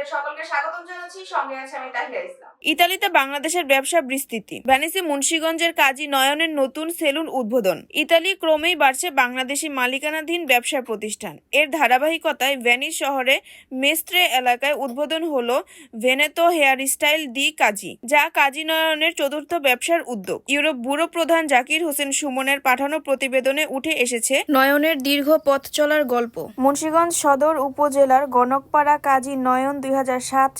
আপনাদের সকলকে স্বাগতম জানাচ্ছি। সঙ্গে আছে আমি তাহিরা ইসলাম। ইতালিতে বাংলাদেশের ব্যবসা বিস্তৃতি। ভ্যানিসে মুন্সিগঞ্জের কাজী নয়নের নতুন সেলুন উদ্বোধন। ইতালি ক্রমেই বাড়ছে বাংলাদেশি মালিকানাধীন ব্যবসা প্রতিষ্ঠান। এর ধারাবাহিকতায় ভ্যানিস শহরে মেস্ত্রে এলাকায় উদ্বোধন হল Veneto hair style the Kazi, যা কাজী নয়নের চতুর্থ ব্যবসার উদ্যোগ। ইউরোপ ব্যুরো প্রধান জাকির হোসেন সুমনের পাঠানো প্রতিবেদনে উঠে এসেছে নয়নের দীর্ঘ পথ চলার গল্প। মুন্সীগঞ্জ সদর উপজেলার গণকপাড়া কাজী নয়ন দুই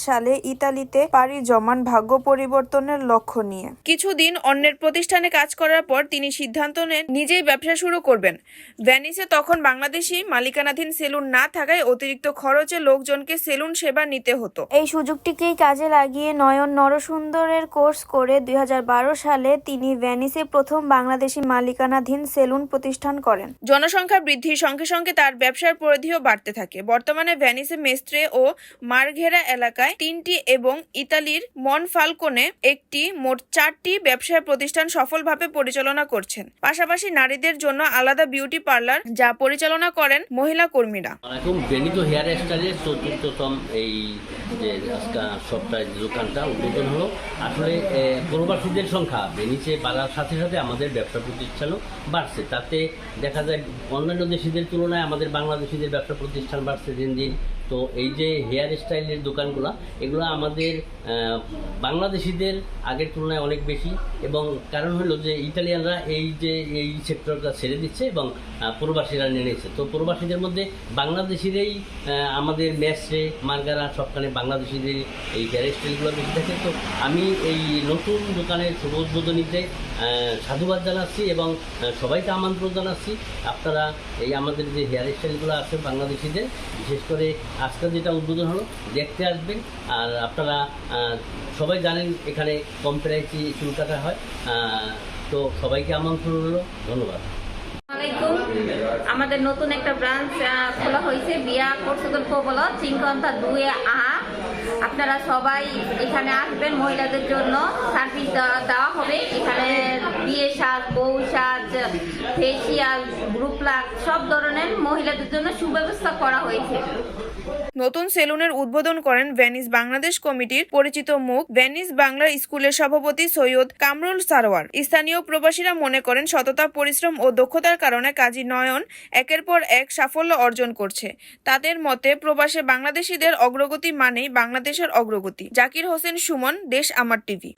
সালে ইতালিতে পাড়ি জমান ভাগ্য পরিবর্তনের লক্ষ্য নিয়ে। কিছুদিন অন্যের প্রতিষ্ঠানে কাজ করার পর তিনি সিদ্ধান্ত নেন নিজেই ব্যবসা শুরু করবেন। ভ্যানিসে তখন বাংলাদেশি মালিকানাধীন সেলুন না থাকায় অতিরিক্ত খরচে লোকজনকে সেলুন সেবা নিতে হতো। এই সুযোগটিকেই কাজে লাগিয়ে নয়ন নরসুন্দরের কোর্স করে দুই হাজার বারো সালে তিনি ভ্যানিসে প্রথম বাংলাদেশি মালিকানাধীন সেলুন প্রতিষ্ঠান করেন। জনসংখ্যা বৃদ্ধির সঙ্গে সঙ্গে তার ব্যবসার পরিধিও বাড়তে থাকে। বর্তমানে ভ্যানিসে মেস্ত্রে ও মারঘেরা এলাকায় তিনটি এবং ইতালির মনফালকোনে একটি মোট চারটি ব্যবসায় প্রতিষ্ঠান সফলভাবে পরিচালনা করছেন। পাশাপাশি নারীদের জন্য আলাদা বিউটি পার্লার যা পরিচালনা করেন মহিলা কর্মীরা। এখন হেয়ার স্টাইলের চতুর্থতম এই যে সপ্তাহে দোকানটা, উদ্বোধন হলো। আসলে প্রবাসীদের সংখ্যা বেনিচে বাড়ার সাথে সাথে আমাদের ব্যবসা প্রতিষ্ঠানও বাড়ছে। তাতে দেখা যায়, অন্যান্য দেশিদের তুলনায় আমাদের বাংলাদেশিদের ব্যবসা প্রতিষ্ঠান বাড়ছে দিন দিন। তো এই যে হেয়ার স্টাইলের দোকানগুলো, এগুলো আমাদের বাংলাদেশিদের আগের তুলনায় অনেক বেশি। এবং কারণ হলো যে ইতালিয়ানরা এই যে, এই সেক্টরটা ছেড়ে দিচ্ছে এবং প্রবাসীরা নিয়ে নিচ্ছে তো প্রবাসীদের মধ্যে বাংলাদেশিরাই আমাদের ম্যাচে মার্গারা সবখানে বাংলাদেশিদের এই হেয়ার স্টাইলগুলো বেশি থাকে তো আমি এই নতুন দোকানের শুভ উদ্বোধনীতে সাধুবাদ জানাচ্ছি এবং সবাইকে আমন্ত্রণ জানাচ্ছি। আপনারা এই আমাদের যে হেয়ার স্টাইলগুলো আছে বাংলাদেশিদের, বিশেষ করে আজকে যেটা উদ্বোধন হলো, দেখতে আসবেন। আর আপনারা সবাই জানেন এখানে কম প্রাইসে চুল কাটা হয় তো সবাইকে আমন্ত্রণ হলো ধন্যবাদ। আমাদের নতুন একটা ব্রাঞ্চ খোলা হয়েছে বিয়া পর্যটন বলা চিংকন্তা দুয়ে আ আপনারা সবাই এখানে আসবেন মহিলাদের জন্য সার্ভিস দেওয়া হবে। এখানে বিয়ে সাজ, বউ সাজ ফেসিয়াল গ্রুপ লাগ সব ধরনের মহিলাদের জন্য সুব্যবস্থা করা হয়েছে। নতুন সেলুনের উদ্বোধন করেন ভ্যানিস বাংলাদেশ কমিটির পরিচিত মুখ ভ্যানিস বাংলা স্কুলের সভাপতি সৈয়দ কামরুল সারোয়ার। স্থানীয় প্রবাসীরা মনে করেন সততা, পরিশ্রম ও দক্ষতার কারণে কাজী নয়ন একের পর এক সাফল্য অর্জন করছে। তাদের মতে, প্রবাসে বাংলাদেশিদের অগ্রগতি মানেই বাংলাদেশের অগ্রগতি। জাকির হোসেন সুমন দেশ আমার টিভি।